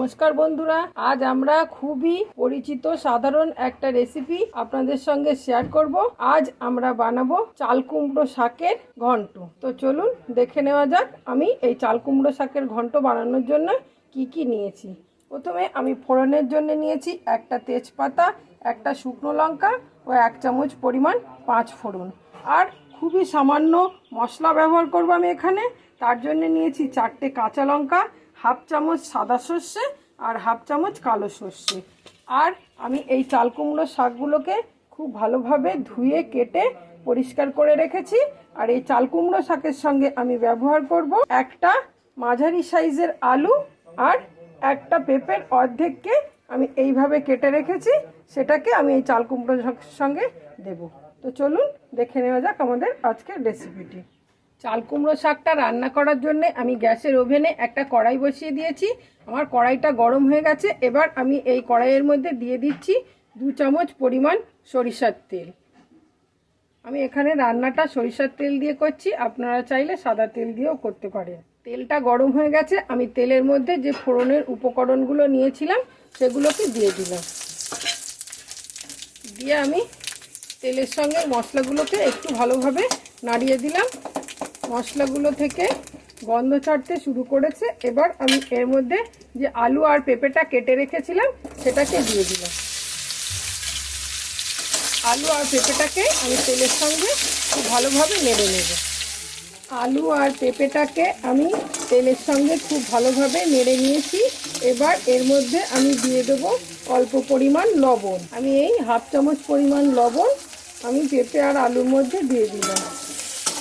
নমস্কার বন্ধুরা, আজ আমরা খুবই পরিচিত সাধারণ একটা রেসিপি আপনাদের সঙ্গে শেয়ার করব। আজ আমরা বানাবো চাল কুমড়ো শাকের ঘন্ট। তো চলুন দেখে নেওয়া যাক আমি এই চাল কুমড়ো শাকের ঘন্ট বানানোর জন্য কি কি নিয়েছি। প্রথমে আমি ফোড়নের জন্য নিয়েছি একটা তেজপাতা, একটা শুকনো লঙ্কা ও এক চামচ পরিমাণ পাঁচ ফোড়ন। আর খুবই সামান্য মশলা ব্যবহার করব আমি এখানে। তার জন্য নিয়েছি চারটে কাঁচা লঙ্কা হাফ চামচ সাদা সর্ষে আর হাফ চামচ কালো সর্ষে। আর আমি এই চাল কুমড়ো শাকগুলোকে খুব ভালোভাবে ধুয়ে, কেটে, পরিষ্কার করে রেখেছি। আর এই চাল কুমড়ো শাকের সঙ্গে আমি ব্যবহার করব একটা মাঝারি সাইজের আলু আর একটা পেঁপের অর্ধেককে আমি এইভাবে কেটে রেখেছি। সেটাকে আমি এই চাল কুমড়ো সঙ্গে দেব। তো চলুন দেখে নেওয়া যাক আমাদের আজকের রেসিপিটি চাল কুমড়ো শাকটা রান্না করার জন্য আমি গ্যাসের ওভেনে একটা কড়াই বসিয়ে দিয়েছি। আমার কড়াইটা গরম হয়ে গেছে। এবার আমি এই কড়াইয়ের মধ্যে দিয়ে দিচ্ছি দু চামচ পরিমাণ সরিষার তেল। আমি এখানে রান্নাটা সরিষার তেল দিয়ে করছি। আপনারা চাইলে সাদা তেল দিয়েও করতে পারেন। তেলটা গরম হয়ে গেছে। আমি তেলের মধ্যে যে ফোড়নের উপকরণগুলো নিয়েছিলাম, সেগুলোকে দিয়ে দিলাম। দিয়ে আমি তেলের সঙ্গে মশলাগুলোকে একটু ভালোভাবে নাড়িয়ে দিলাম। মশলাগুলো থেকে গন্ধ ছাড়তে শুরু করেছে। এবার আমি এর মধ্যে যে আলু আর পেঁপেটা কেটে রেখেছিলাম, সেটাকে দিয়ে দিলাম। আলু আর পেঁপেটাকে আমি তেলের সঙ্গে খুব ভালোভাবে নেড়ে নেব। আলু আর পেঁপেটাকে আমি তেলের সঙ্গে খুব ভালোভাবে নেড়ে নিয়েছি। এবার এর মধ্যে আমি দিয়ে দেবো অল্প পরিমাণ লবণ। আমি এই হাফ চামচ পরিমাণ লবণ আমি পেঁপে আর আলুর মধ্যে দিয়ে দিলাম।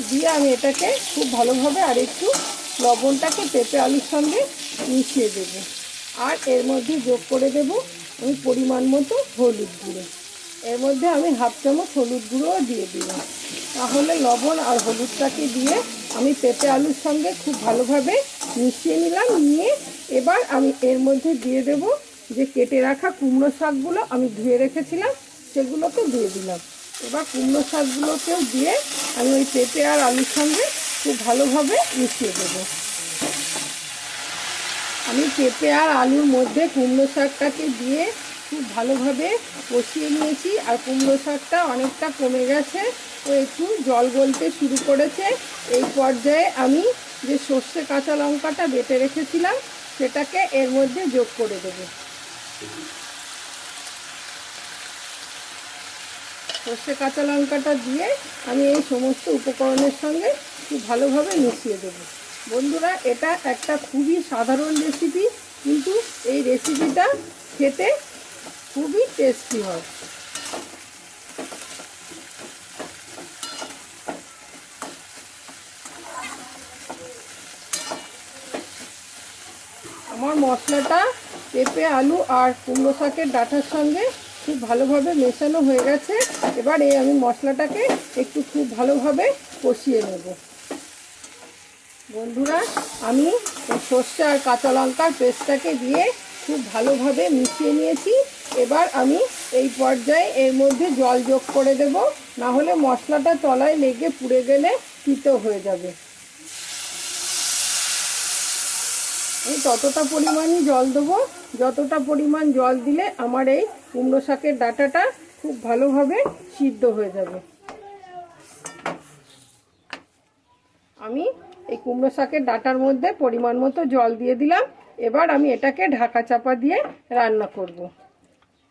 দিয়ে আমি এটাকে খুব ভালোভাবে আর একটু লবণটাকে পেঁপে আলুর সঙ্গে মিশিয়ে দেব। আর এর মধ্যে যোগ করে দেব আমি পরিমাণ মতো হলুদ গুঁড়ো। এর মধ্যে আমি হাফ চামচ হলুদ গুঁড়োও দিয়ে দিলাম। তাহলে লবণ আর হলুদটাকে দিয়ে আমি পেঁপে আলুর সঙ্গে খুব ভালোভাবে মিশিয়ে নিলাম। নিয়ে এবার আমি এর মধ্যে দিয়ে দেব যে কেটে রাখা কুমড়ো শাকগুলো আমি ধুয়ে রেখেছিলাম, সেগুলোকে দিয়ে দিলাম। এবার কুমড়ো শাকগুলোকেও দিয়ে আমি ওই পেঁপে আর আলুর সঙ্গে খুব ভালোভাবে মিশিয়ে দেবো। আমি পেঁপে আর আলুর মধ্যে কুমড়ো শাকটাকে দিয়ে খুব ভালোভাবে কষিয়ে নিয়েছি আর কুমড়ো শাকটা অনেকটা কমে গেছে ও একটু জল গলতে শুরু করেছে। এই পর্যায়ে আমি যে সর্ষে কাঁচা লঙ্কাটা বেটে রেখেছিলাম সেটাকে এর মধ্যে যোগ করে দেবো। সর্ষে কাঁচা লঙ্কাটা দিয়ে আমি এই সমস্ত উপকরণের সঙ্গে খুব ভালোভাবে মিশিয়ে দেবো। বন্ধুরা, এটা একটা খুবই সাধারণ রেসিপি কিন্তু এই রেসিপিটা খেতে খুবই টেস্টি হয়। আমার মশলাটা পেঁপে, আলু আর কুমড়ো শাকের ডাঁটার সঙ্গে খুব ভালোভাবে মেশানো হয়ে গেছে। এবার এই আমি মশলাটাকে একটু খুব ভালোভাবে কষিয়ে নেব। বন্ধুরা, আমি সর্ষে আর কাঁচা লঙ্কার পেস্টটাকে দিয়ে খুব ভালোভাবে মিশিয়ে নিয়েছি। এবার আমি এই পর্যায়ে এর মধ্যে জল যোগ করে দেব। না হলে মশলাটা তলায় লেগে পুড়ে গেলে তিতো হয়ে যাবে। আমি ততটা পরিমাণই জল দেবো, যতটা পরিমাণ জল দিলে আমার এই কুমড়ো শাকের ডাটাটা খুব ভালোভাবে সিদ্ধ হয়ে যাবে আমি এই কুমড়ো শাকের ডাটার মধ্যে পরিমাণ মতো জল দিয়ে দিলাম এবার আমি এটাকে ঢাকা চাপা দিয়ে রান্না করব।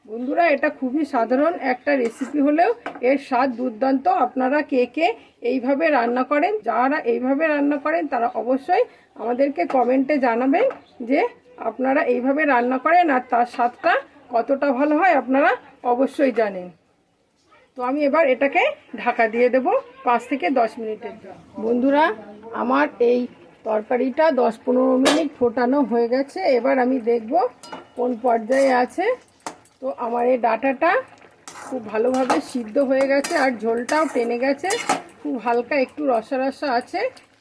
বন্ধুরা, এটা খুবই সাধারণ একটা রেসিপি হলেও এর স্বাদ দুর্দান্ত। আপনারা কে কে এইভাবে রান্না করেন, যারা এইভাবে রান্না করেন, তারা অবশ্যই আমাদেরকে কমেন্টে জানাবেন যে আপনারা এইভাবে রান্না করেন আর তার স্বাদটা কতটা ভালো হয় আপনারা অবশ্যই জানেন। তো আমি এবার এটাকে ঢাকা দিয়ে দেব পাঁচ থেকে দশ মিনিটের বন্ধুরা, আমার এই তরকারিটা দশ পনেরো মিনিট ফোটানো হয়ে গেছে। এবার আমি দেখব কোন পর্যায়ে আছে। তো আমার এই ডাটাটা খুব ভালোভাবে সিদ্ধ হয়ে গেছে আর ঝোলটাও টেনে গেছে। খুব হালকা একটু রসা রসা আছে।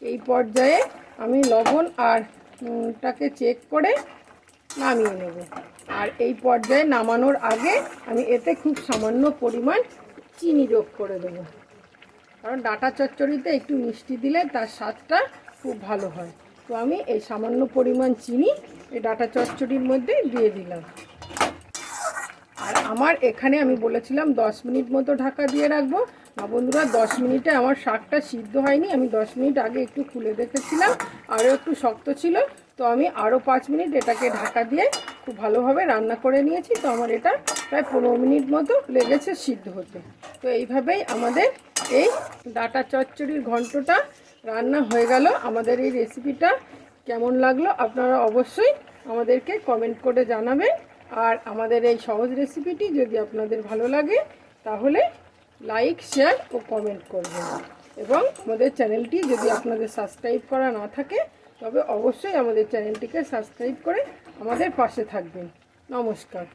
এই পর্যায়ে আমি লবণ আর নুনটাকে চেক করে নামিয়ে নেব। আর এই পর্যায়ে নামানোর আগে আমি এতে খুব সামান্য পরিমাণ চিনি যোগ করে দেবো। কারণ ডাটা চচ্চড়িতে একটু মিষ্টি দিলে তার স্বাদটা খুব ভালো হয়। তো আমি এই সামান্য পরিমাণ চিনি এই ডাটা চচ্চড়ির মধ্যে দিয়ে দিলাম। আমার এখানে আমি বলেছিলাম দশ মিনিট মতো ঢাকা দিয়ে রাখব। না বন্ধুরা, দশ মিনিটে আমার শাকটা সিদ্ধ হয়নি। আমি দশ মিনিট আগে একটু খুলে দেখেছিলাম, আরও একটু শক্ত ছিল। তো আমি আরও পাঁচ মিনিট এটাকে ঢাকা দিয়ে খুব ভালোভাবে রান্না করে নিয়েছি। তো আমার এটা প্রায় পনেরো মিনিট মতো লেগেছে সিদ্ধ হতে। তো এইভাবেই আমাদের এই ডাটা চচ্চড়ির ঘন্টটা রান্না হয়ে গেল। আমাদের এই রেসিপিটা কেমন লাগল আপনারা অবশ্যই আমাদেরকে কমেন্ট করে জানাবেন। আর আমাদের এই সহজ রেসিপিটি যদি আপনাদের ভালো লাগে, তাহলে লাইক শেয়ার ও কমেন্ট করবেন। এবং আমাদের চ্যানেলটি যদি আপনাদের সাবস্ক্রাইব করা না থাকে, তবে অবশ্যই আমাদের চ্যানেলটিকে সাবস্ক্রাইব করে আমাদের পাশে থাকবেন। নমস্কার।